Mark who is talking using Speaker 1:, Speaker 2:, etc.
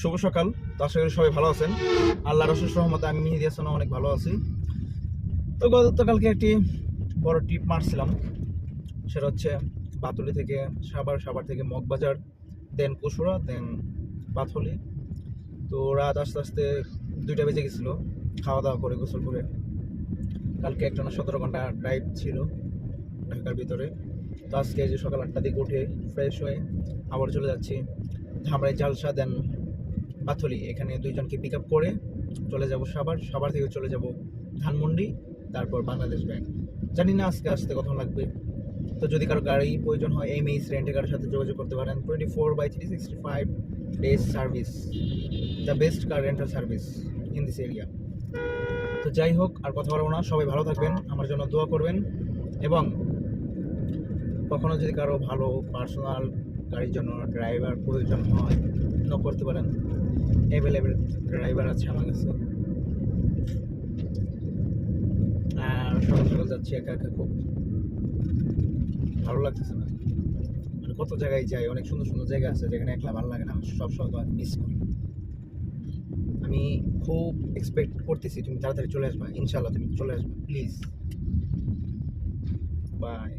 Speaker 1: শুভ সকাল। তো আশা করি সবাই ভালো আছেন। আল্লাহর অশেষ রহমতে আমি মিহিদি হাসান অনেক ভালো আছি। তো গতকালকে একটি বড় ট্রিপ মারছিলাম। সেটা হচ্ছে বাতুলি থেকে সাভার সাবার থেকে মগবাজার দেন কুসুরা দেন পাথলি তো রাত আস্তে আস্তে দুইটা বেজে গেছিল। খাওয়া দাওয়া করে গোসল করে। কালকে একটা না সতেরো ঘণ্টা ড্রাইভ ছিল ঢাকার ভিতরে। তো আজকে যে সকাল আটটা দিকে উঠে ফ্রেশ হয়ে আবার চলে যাচ্ছি। ধামরাই জালসা দেন পাথলি, এখানে দুইজনকে পিক আপ করে চলে যাব সাবার সাভার থেকে চলে যাব ধানমন্ডি, তারপর বাংলাদেশ ব্যাংক জানি না আজকে আসতে কখন লাগবে। তো যদি কারও গাড়ি প্রয়োজন হয় এম মেইস রেন্টে গাড়ির সাথে যোগাযোগ করতে পারেন। Twenty four by three sixty five days service the best car rental service in this area তো যাই হোক, আর কথা বলব না। সবাই ভালো থাকবেন, আমার জন্য দোয়া করবেন। এবং কখনো যদি কারও ভালো পার্সোনাল গাড়ির জন্য ড্রাইভার প্রয়োজন হয় করতে পারেন। অ্যাভেলেবেল ড্রাইভার আছে আমার কাছে। আর যাচ্ছি একা একা খুব। ভালো লাগতেছে না। মানে কত জায়গায় যাই, অনেক সুন্দর সুন্দর জায়গা আছে যেখানে একলা ভালো লাগে না সব সময় মিস করি। আমি খুব এক্সপেক্ট করতেছি তুমি তাড়াতাড়ি চলে আসবা ইনশাল্লাহ তুমি চলে আসবা প্লিজ বাই